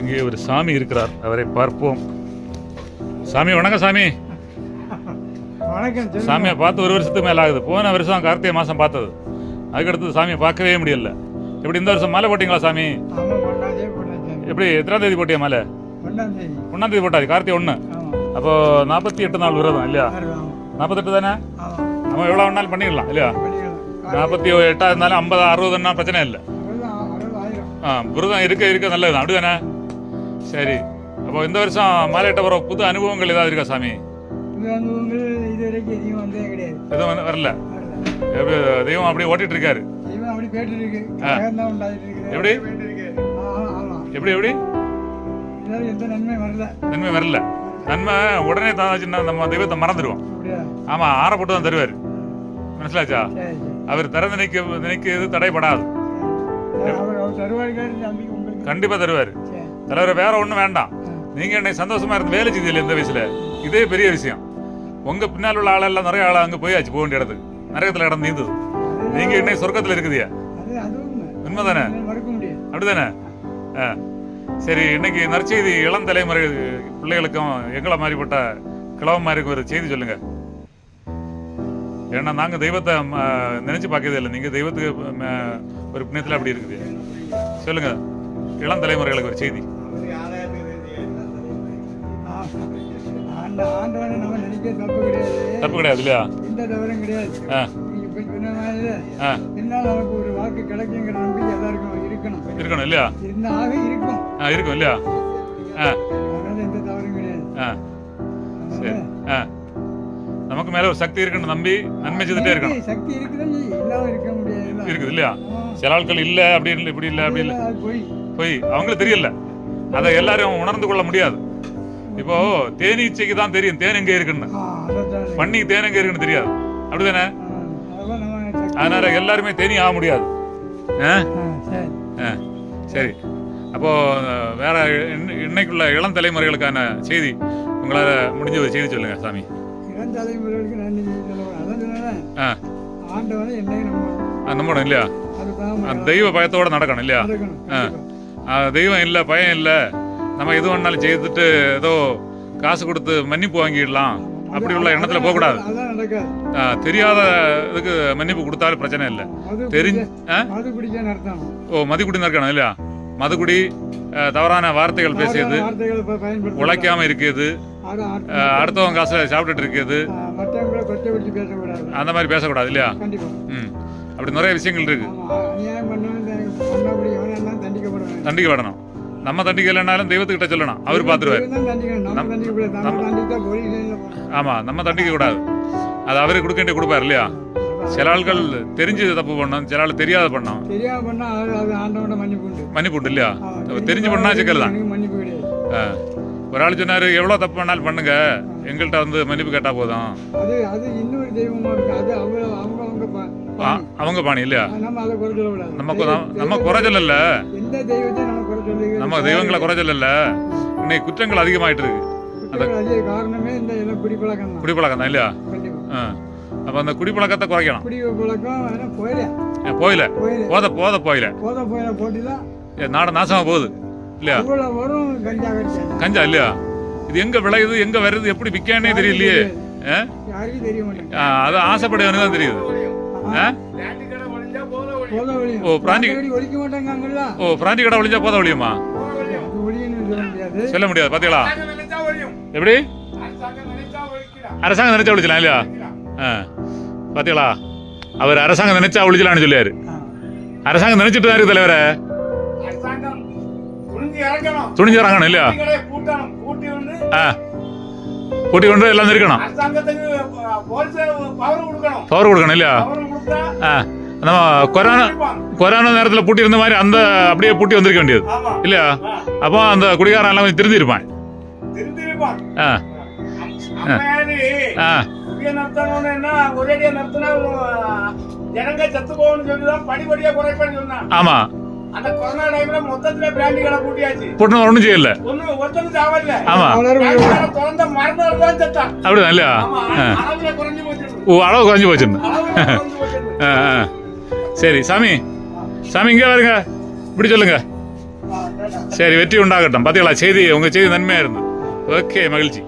இங்கே ஒரு சாமி இருக்கிறார். அவரை பார்ப்போம். சாமி வணக்கம் சாமி. வணக்கம். சாமியை பார்த்து ஒரு வருஷத்துக்கு மேல ஆகுது. போன வருஷம் கார்த்திகை மாசம் பார்த்தது. அதுக்கடுத்து சாமியை பார்க்கவே முடியல. எப்படி இந்த வருஷம் மாலை போட்டீங்களா சாமி? எப்படி எத்தனாம் தேதி போட்டியா மாலை? ஒன்னாம் தேதி. ஒன்றாம் தேதி போட்டாச்சு கார்த்திகை ஒன்று அப்போ நாற்பத்தி எட்டு நாள் விரதம் இல்லையா? நாற்பத்தெட்டு தானே? நம்ம எவ்வளோ வேணாலும் பண்ணிடலாம் இல்லையா? நாற்பத்தி எட்டா இருந்தாலும் ஐம்பது அறுபதுன்னா பிரச்சனை இல்லை. ஆ விரதம் இருக்க இருக்க நல்லதுதான். அப்படிதானே? சரி. அப்போ இந்த வருஷம் மாலையிட்ட வர புது அனுபவங்கள் ஏதாவது இருக்கா சாமி? இது வரைக்கும் கிடையாது. எதுவும் வந்து வரல. எப்படி தெய்வம் அப்படியே ஓட்டிட்டு இருக்காரு தெய்வம் அப்படி கேட்டு இருக்கு கல்யாணம் தான் உண்டாயிட்டு இருக்குது எப்படி எப்படி? எப்படி எந்த நன்மை வரல. நன்மை வரல. நன்மை உடனே தாச்சுன்னா நம்ம தெய்வத்தை மறந்துடுவோம். ஆமா ஆறப்பட்டு தான் தருவார். மனசிலாச்சா? அவர் திறந்து நினைக்க நினைக்கிறது உங்களுக்கு. கண்டிப்பா தருவார். தலைவர் வேற ஒன்றும் வேண்டாம். நீங்கள் நீங்க என்னை சந்தோஷமா இருந்து வேலை செய்தியில் இந்த வயசுல. இதே பெரிய விஷயம். உங்க பின்னால் உள்ள ஆளெல்லாம் நிறைய ஆள் அங்க போயாச்சு போக வேண்டிய இடத்துக்கு. நரகத்துல இடம் நீந்தது. நீங்க என்ன சொர்க்கத்துல இருக்குதியா உண்மை உண்மைதானே? அப்படிதானே? ஆ. சரி இன்னைக்கு நற்செய்தி இளம் தலைமுறை பிள்ளைகளுக்கும் எங்களை மாதிரிப்பட்ட கிழவன் மாதிரி ஒரு செய்தி சொல்லுங்க. ஏன்னா நாங்க தெய்வத்தை நினைச்சு பார்க்கறதே இல்லை. நீங்க தெய்வத்துக்கு ஒரு புண்ணியத்துல அப்படி இருக்குது. சொல்லுங்க. இளம் தலைமுறைகளுக்கு ஒரு செய்தி. தப்பு கிடையாது. இல்லையா? எந்த தவறும் கிடையாது. என்னால் நமக்கு ஒரு வாக்கு கிடைக்குங்கிற நம்பிக்கை எல்லாருக்கும் இருக்கணும். இருக்கணும் இல்லையா? இருந்தாக இருக்கும். ஆ இருக்கும் இல்லையா? அதனால எந்த தவறும் கிடையாது. ஆ. சரி. நமக்கு மேல ஒரு சக்தி இருக்குன்னு நம்பி. நன்மை செய்துட்டே இருக்கணும். சக்தி- சக்தி இருக்குதான் இல்லாம இருக்க முடியாது. இருக்குது இல்லையா? சில ஆட்கள் இல்ல அப்படி இல்லை இப்படி இல்லை அப்படி இல்லை. போய் அவங்களுக்கு தெரியல. அதை எல்லாரும் உணர்ந்து கொள்ள முடியாது. இப்போ தேனீச்சைக்கு தான் தெரியும் தேன் எங்க இருக்குன்னு. பண்ணிக்கு தேன் எங்க இருக்குன்னு தெரியாது. அப்படிதானே? அதனால எல்லாருமே தேனி ஆக முடியாது. சரி. அப்போ வேற இன்ன- இன்னைக்குள்ள இளம் தலைமுறைகளுக்கான செய்தி. உங்களால முடிஞ்ச ஒரு செய்தி சொல்லுங்க சாமி. இளம் தலைமுறைகளுக்கு ஆ. ஆண்டவனை என்னையும் நம்பணும் இல்லையா? தெய்வ பயத்தோட நடக்கணும் இல்லையா? ஆ. தெய்வம் இல்லை பயம் இல்லை. நம்ம எது வேணாலும் செய்துட்டு ஏதோ காசு கொடுத்து மன்னிப்பு வாங்கிடலாம். அப்படி உள்ள எண்ணத்துல போகக்கூடாது. தெரியாத இதுக்கு மன்னிப்பு கொடுத்தாலும் பிரச்சனை இல்லை. தெரிஞ்சு ஓ மதிக்குடி இருக்கணும் இல்லையா? மதுக்குடி தவறான வார்த்தைகள் பேசியது உழைக்காம. ஆ, அடுத்தவங்க காசுல சாப்பிட்டுட்டு பேசக்கூடாது. அந்த மாதிரி பேசக்கூடாது இல்லையா? ம். அப்படி நிறைய விஷயங்கள் இருக்கு. ஆமா அநியாயம் பண்ணவன் பண்ணபடி எவனெல்லாம் தண்டிக்கப்படுவான். தண்டிக்க விடணும் நம்ம தண்டிக்க இல்லைனாலும் தெய்வத்துக்கிட்ட சொல்லணும். அவர் பார்த்துருவார். தண்டிக்கணும். நம்ம தண்டிக்க கூடாது. அது அவரு கொடுக்க வேண்டிய கொடுப்பார் இல்லையா? சில ஆட்கள் தெரிஞ்சு தப்பு பண்ணோம் சில ஆள் தெரியாத பண்ணோம். மன்னிப்பு உண்டு. இல்லையா? தெரிஞ்சு பண்ணா சிக்கல் தான். ஒரு ஆள் சொன்னாரு எவ்வளவு தப்பு பண்ணாலும் பண்ணுங்க. எங்கள்கிட்ட வந்து மன்னிப்பு கேட்டா போதும். அவங்க பாணி இல்லையா? சொல்லக்கூடாது. நம்ம குறைச்சல் இல்ல நம்ம தெய்வங்களை குறைச்சல் இல்ல இன்னைக்கு குற்றங்கள் அதிகமாயிட்டு இருக்கு. குடிப்பழக்கம் தான். இல்லையா. அப்ப அந்த குடிப்பழக்கத்தை குறைக்கணும். போயில. போத போத போயில. நாடு நாசமா போகுது இல்லையா? கஞ்சா இல்லையா? இது எங்க விளையுது எங்க வருது எப்படி விற்கானே தெரியலையே. அது ஆசைப்படையவனு தான் தெரியுது. ஓ, மாட்டாங்கல்ல ஓ பிராந்தி கடை ஒழிஞ்சா போத ஒழியுமா சொல்ல முடியாது. சொல்ல முடியாது பாத்தீங்களா? எப்படி? அரசாங்கம் நினைச்சா ஒழிச்சலாம் இல்லையா? ஆ. பாத்தீங்களா? அவர் அரசாங்கம் நினைச்சா ஒழிச்சலாம்னு சொல்லியாரு. அரசாங்கம் நினைச்சிட்டு தான் இருக்கு தலைவரே. துணிஞ்சு இறங்கணும். துணிஞ்சு இறங்கணும் இல்லையா? ஆ. பவர் கொடுக்கணும் பவர் கொடுக்கணும் இல்லையா பவர் கொடுத்தா ஆ நம்ம கொரோனா கொரோனா நேரத்தில் பூட்டி இருந்த மாதிரி அந்த அப்படியே பூட்டி வந்திருக்க வேண்டியது இல்லையா அப்போ அந்த குடிகாரன் எல்லாம் கொஞ்சம் திருந்திருப்பான் ஆ ஆ ஆமா அந்த கொரோனா டைம்ல மொத்தத்துல பிராண்டி கடை பூட்டியாச்சு. பூட்டின ஒன்றும் செய்யல. ஒண்ணு சாவல்ல. ஆமா. திறந்த தான் செத்தான் அப்படிதான் இல்லையா? ஓ அளவு குறைஞ்சு போச்சுன்னு அளவுல குறைஞ்சு போச்சு. ஆ ஆ. சரி சாமி. சாமி இங்கே வருங்க இப்படி சொல்லுங்க. சரி. வெற்றி உண்டாகட்டும். பாத்தீங்களா? செய்தி உங்க செய்தி நன்மையா இருந்து. ஓகே மகிழ்ச்சி.